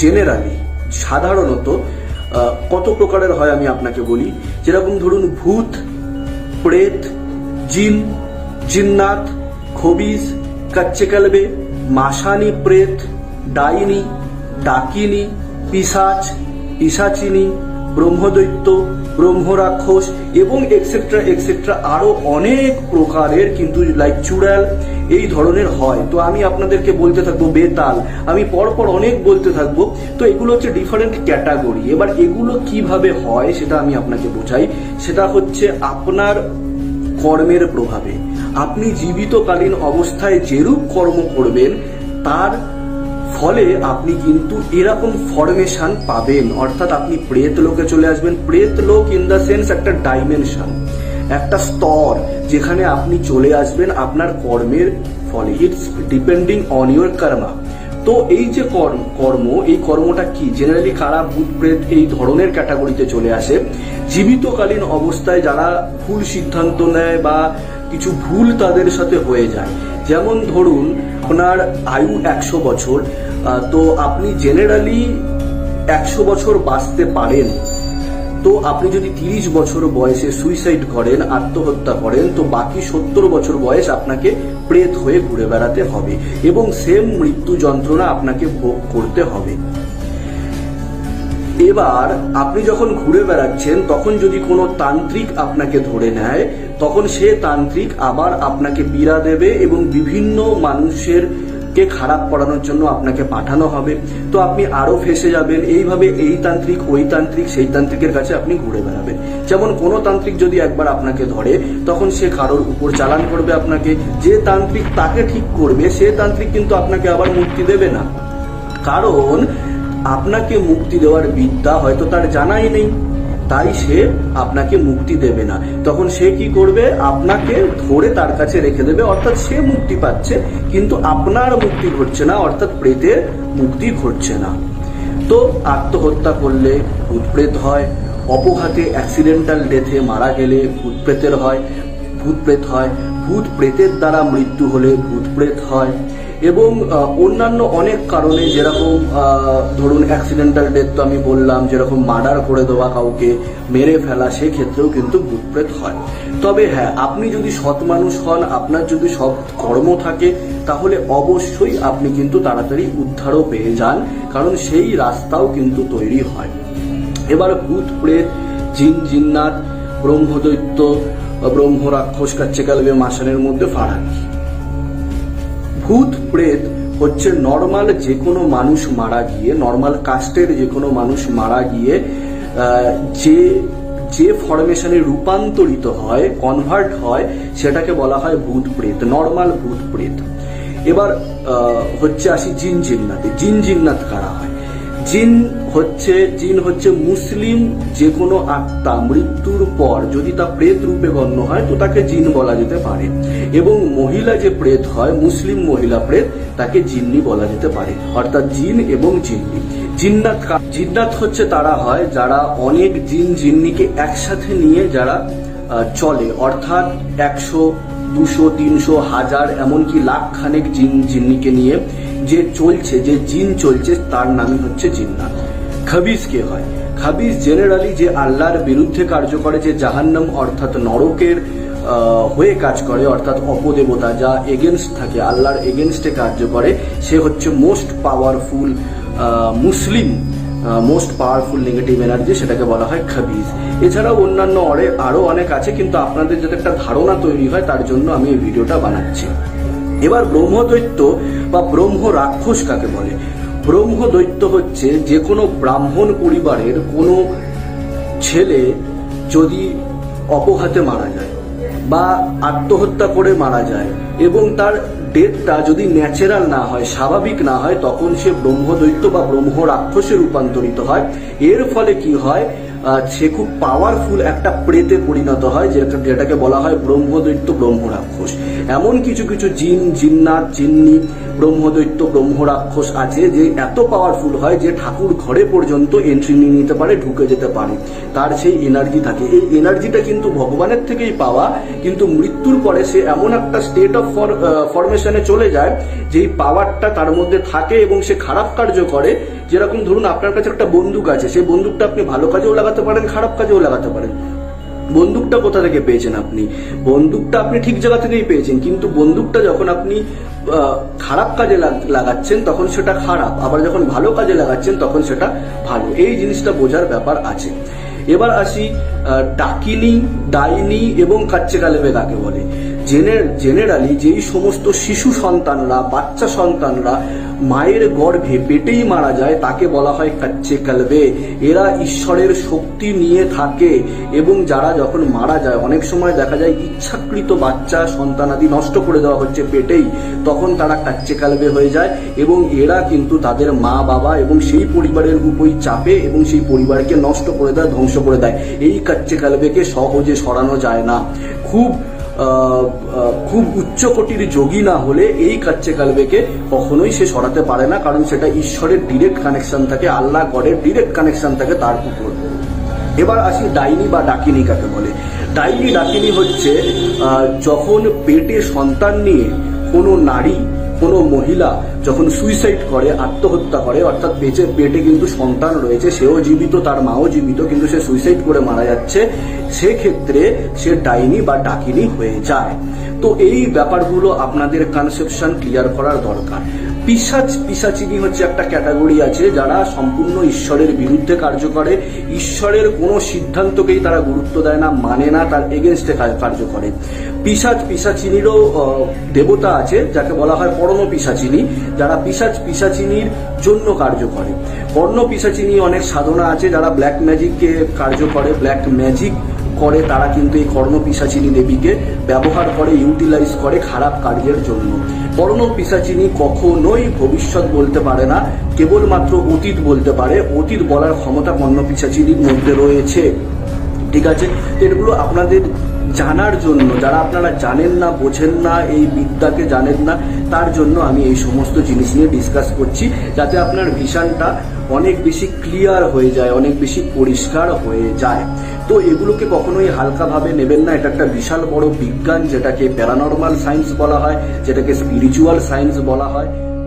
Generally সাধারণত কত প্রকারের হয় আমি আপনাকে বলি। যেরকম ধরুন, ভূত, প্রেত, জিন, জিন্নাত, খবিজ, কাচ্চে কালবে, মাসানি, প্রেত, ডাইনি, ডাকিনি, পিসাচ, পিসাচিনি, ব্রহ্মদৈত্য, ব্রহ্মরাক্ষস, এবং এক্সেট্রা এক্সেট্রা আরও অনেক প্রকারের কিন্তু লাইক চুড়াল এই ধরনের হয়। তো আমি আপনাদেরকে বলতে থাকব বেতাল। আমি পরপর অনেক বলতে থাকব। তো এগুলো হচ্ছে ডিফারেন্ট ক্যাটাগরি এবার এগুলো কীভাবে হয় সেটা আমি আপনাকে বোঝাই। সেটা হচ্ছে আপনার কর্মের প্রভাবে। আপনি জীবিতকালীন অবস্থায় যেরূপ কর্ম করবেন, তার ফলে আপনি কিন্তু এরকম ফরমেশন পাবেন। অর্থাৎ আপনি প্রেত লোকে চলে আসবেন। প্রেত লোক ইন দ্য সেন্স একটা ডাইমেনশন একটা স্তর যেখানে আপনি চলে আসবেন আপনার কর্মের ফলে। It's depending on your karma তো এই যে কর্ম কর্ম, এই কর্মটা কি? জেনারেলি কারা ভূত প্রেত এই ধরনের ক্যাটাগরিতে চলে আসে। জীবিতকালীন অবস্থায় যারা ভুল সিদ্ধান্ত নেয় বা কিছু ভুল তাদের সাথে হয়ে যায়। যেমন ধরুন, আপনার আয়ু একশো বছর। তো আপনি জেনারেলি একশো বছর বাঁচতে পারেন। তো আপনি যদি তিরিশ বছর বয়সে সুইসাইড করেন, আত্মহত্যা করেন, তো বাকি সত্তর বছর বয়স আপনাকে প্রেত হয়ে ঘুরে বেড়াতে হবে এবং সেম মৃত্যু যন্ত্রণা আপনাকে ভোগ করতে হবে। এবার আপনি যখন ঘুরে বেড়াচ্ছেন, তখন যদি কোনো তান্ত্রিক আপনাকে ধরে নেয়, তখন সে তান্ত্রিক আবার আপনাকে পীড়া দেবে এবং বিভিন্ন মানুষের কে খারাপ করানোর জন্য আপনাকে পাঠানো হবে। তো আপনি আরও ফেসে যাবেন। এইভাবে এই তান্ত্রিক, ওই তান্ত্রিক, সেই তান্ত্রিকের কাছে আপনি ঘুরে বেড়াবেন। যেমন কোনো তান্ত্রিক যদি একবার আপনাকে ধরে, তখন সে কারোর উপর চালান করবে আপনাকে। যে তান্ত্রিক তাকে ঠিক করবে, সে তান্ত্রিক কিন্তু আপনাকে আবার মুক্তি দেবে না। কারণ আপনাকে মুক্তি দেওয়ার বিদ্যা হয়তো তার জানাই নেই। তাই সে আপনাকে মুক্তি দেবে না। তখন সে কি করবে? আপনাকে ধরে তার কাছে রেখে দেবে। অর্থাৎ সে মুক্তি পাচ্ছে, কিন্তু আপনার মুক্তি ঘটছে না, অর্থাৎ প্রেতের মুক্তি ঘটছে না। তো আত্মহত্যা করলে ভূতপ্রেত হয়, অপঘাতে অ্যাক্সিডেন্টাল ডেথে মারা গেলে ভূতপ্রেতের হয়, ভূতপ্রেত হয় ভূত প্রেতের দ্বারা মৃত্যু হলে ভূতপ্রেত হয়। এবং অন্যান্য অনেক কারণে যেরকম ধরুন অ্যাক্সিডেন্টাল ডেথ তো আমি বললাম, যেরকম মার্ডার করে দেওয়া কাউকে, মেরে ফেলা, সেক্ষেত্রেও কিন্তু ভূতপ্রেত হয়। তবে হ্যাঁ আপনি যদি সৎ মানুষ হন, আপনার যদি সৎ কর্ম থাকে, তাহলে অবশ্যই আপনি কিন্তু তাড়াতাড়ি উদ্ধারও পেয়ে যান, কারণ সেই রাস্তাও কিন্তু তৈরি হয়। এবার ভূত প্রেত, জিন, জিন্নাত, ব্রহ্মদৈত্য ব্রহ্ম রাক্ষস কাচ্ছে কালবে মাসানের মধ্যে ফারাক। ভূত প্রেত হচ্ছে নর্মাল যে কোনো মানুষ মারা গিয়ে নর্মাল কাস্টের যে কোনো মানুষ মারা গিয়ে যে যে ফরমেশনে রূপান্তরিত হয় কনভার্ট হয়, সেটাকে বলা হয় ভূত প্রেত নর্মাল ভূত প্রেত এবার হচ্ছে আসি জিন জিন্নাতে। জিন জিন্নাত কারা হয়? জিন হচ্ছে জিন হচ্ছে মুসলিম যে কোনো আত্মা মৃত্যুর পর যদি তা প্রেত রূপে গণ্য হয়, তো তাকে জিন বলা যেতে পারে। এবং মহিলা যে প্রেত হয়, মুসলিম মহিলা প্রেত, তাকে জিন্নি বলা যেতে পারে। অর্থাৎ জিন এবং জিন্নি। জিন্নাত জিন্নাত হচ্ছে তারা হয় যারা অনেক জিন জিন্নিকে একসাথে নিয়ে যারা চলে। অর্থাৎ একশো, দুশো, তিনশো, হাজার, এমনকি লাখ খানেক জিন জিন্নিকে নিয়ে যে চলছে, যে জিন চলছে, তার নামই হচ্ছে জিন্নাত। খাবিজ কে হয়? খাবিজ জেনারেলি যে আল্লাহর বিরুদ্ধে কার্য করে, যে জাহান্নাম অর্থাৎ নরকের হয়ে কাজ করে, অর্থাৎ অপদেবতা যা এগেনস্ট থাকে, আল্লাহর এগেনস্টে কার্য করে, সে হচ্ছে most powerful Muslim most powerful negative energy সেটাকে বলা হয় খাবিজ এছাড়াও অন্যান্য অরে আরও অনেক আছে, কিন্তু আপনাদের যাতে একটা ধারণা তৈরি হয়, তার জন্য আমি এই ভিডিওটা বানাচ্ছি। এবার ব্রহ্মদৈত্য বা ব্রহ্ম রাক্ষস কাকে বলে? ব্রহ্মদৈত্য হচ্ছে যে কোনো ব্রাহ্মণ পরিবারের কোনো ছেলে যদি অপঘাতে মারা যায় বা আত্মহত্যা করে মারা যায় এবং তার ডেথটা যদি ন্যাচারাল না হয়, স্বাভাবিক না হয়, তখন সে ব্রহ্মদৈত্য বা ব্রহ্ম রাক্ষসে রূপান্তরিত হয়। এর ফলে কি হয়? সে খুব পাওয়ারফুল একটা প্রেতে পরিণত হয় যেটা- যেটাকে বলা হয় ব্রহ্মদৈত্য ব্রহ্ম রাক্ষস এমন কিছু কিছু জিন, জিন্নাত, জিন্নি, ব্রহ্মদৈত্য ব্রহ্ম রাক্ষস আছে যে এত পাওয়ারফুল হয় যে ঠাকুর ঘরে পর্যন্ত এন্ট্রি নিয়ে নিতে পারে, ঢুকে যেতে পারে। তার সেই এনার্জি থাকে। এই এনার্জিটা কিন্তু ভগবানের থেকেই পাওয়া, কিন্তু মৃত্যুর পরে সে এমন একটা স্টেট অফ ফরমেশনে চলে যায়, যেই পাওয়ারটা তার মধ্যে থাকে এবং সে খারাপ কার্য করে। যেরকম ধরুন আপনার কাছে একটা বন্দুক আছে, সেই বন্দুকটা আপনি ভালো কাজেও লাগাতে পারেন, খারাপ কাজেও লাগাতে পারেন। বন্দুকটা কোথা থেকে পেয়েছেন আপনি? বন্দুকটা আপনি ঠিক জায়গা থেকেই পেয়েছেন, কিন্তু বন্দুকটা যখন আপনি খারাপ কাজে লাগাচ্ছেন, তখন সেটা খারাপ। আবার যখন ভালো কাজে লাগাচ্ছেন, তখন সেটা ভালো। এই জিনিসটা বোঝার ব্যাপার আছে। এবার আসি ডাকিনি, ডাইনি এবং কাচ্চে কালেবে কাকে বলে। জেনে, জেনারেলি যেই সমস্ত শিশু সন্তানরা, বাচ্চা সন্তানরা মায়ের গর্ভে পেটেই মারা যায়, তাকে বলা হয় কাচ্চে কালবে। এরা ঈশ্বরের শক্তি নিয়ে থাকে এবং যারা যখন মারা যায়, অনেক সময় দেখা যায় ইচ্ছাকৃত বাচ্চা সন্তানাদি নষ্ট করে দেওয়া হচ্ছে পেটেই, তখন তারা কাচ্চে কালবে হয়ে যায় এবং এরা কিন্তু তাদের মা, বাবা এবং সেই পরিবারের উপরই চাপে এবং সেই পরিবারকে নষ্ট করে দেয়, ধ্বংস করে দেয়। এই কাচ্চে কালবেকে সহজে সরানো যায় না। খুব খুব উচ্চ কোটির যোগী না হলে এই কাচ্চে কালবেকে কখনোই সে সরাতে পারে না, কারণ সেটা ঈশ্বরের ডিরেক্ট কানেকশন থাকে, আল্লাহ গডের ডিরেক্ট কানেকশন থাকে তার উপর। এবার আসি ডাইনি বা ডাকিনি কাকে বলে। ডাইনি, ডাকিনি হচ্ছে যখন পেটে সন্তান নিয়ে কোনো নারী কোনো মহিলা যখন সুইসাইড করে, আত্মহত্যা করে, অর্থাৎ পেটে পেটে কিন্তু সন্তান রয়েছে, সেও জীবিত, তার মাও জীবিত, কিন্তু সে সুইসাইড করে মারা যাচ্ছে, সেক্ষেত্রে সে ডাইনি বা ডাকিনি হয়ে যায়। তো এই ব্যাপারগুলো আপনাদের কনসেপশন ক্লিয়ার করার দরকার। পিসাচ পিসাচিনি হচ্ছে একটা ক্যাটাগরি আছে যারা সম্পূর্ণ ঈশ্বরের বিরুদ্ধে কার্য করে। ঈশ্বরের কোনো সিদ্ধান্তকেই তারা গুরুত্ব দেয় না মানে না, তার এগেনস্টে কার্য করে। পিসাচ পিসাচিনিরও দেবতা আছে, যাকে বলা হয় পরম পিসাচিনি যারা পিসাচ পিসাচিনির জন্য কার্য করে। পর্ণ পিসাচিনি অনেক সাধনা আছে যারা ব্ল্যাক ম্যাজিককে কার্য করে ব্ল্যাক ম্যাজিক করে, তারা কিন্তু এই কর্ণ পিসাচিনী দেবীকে ব্যবহার করে ইউটিলাইজ করে খারাপ কার্যের জন্য। কর্ণ পিসাচিনী কখনোই ভবিষ্যৎ বলতে পারে না, কেবলমাত্র অতীত বলতে পারে। অতীত বলার ক্ষমতা কর্ণ পিসাচিনীর মধ্যে রয়েছে। ঠিক আছে? এগুলো আপনাদের জানার জন্য, যারা আপনারা জানেন না, বোঝেন না, এই বিদ্যাকে জানেন না, তার জন্য আমি এই সমস্ত জিনিস নিয়ে ডিসকাস করছি, যাতে আপনার ভিশনটা অনেক বেশি ক্লিয়ার হয়ে যায়, অনেক বেশি পরিষ্কার হয়ে যায়। তো এগুলোকে কখনোই হালকাভাবে নেবেন না, এটা একটা বিশাল বড় বিজ্ঞান, যেটাকে প্যারানর্মাল সায়েন্স বলা হয়, যেটাকে স্পিরিচুয়াল সায়েন্স বলা হয়।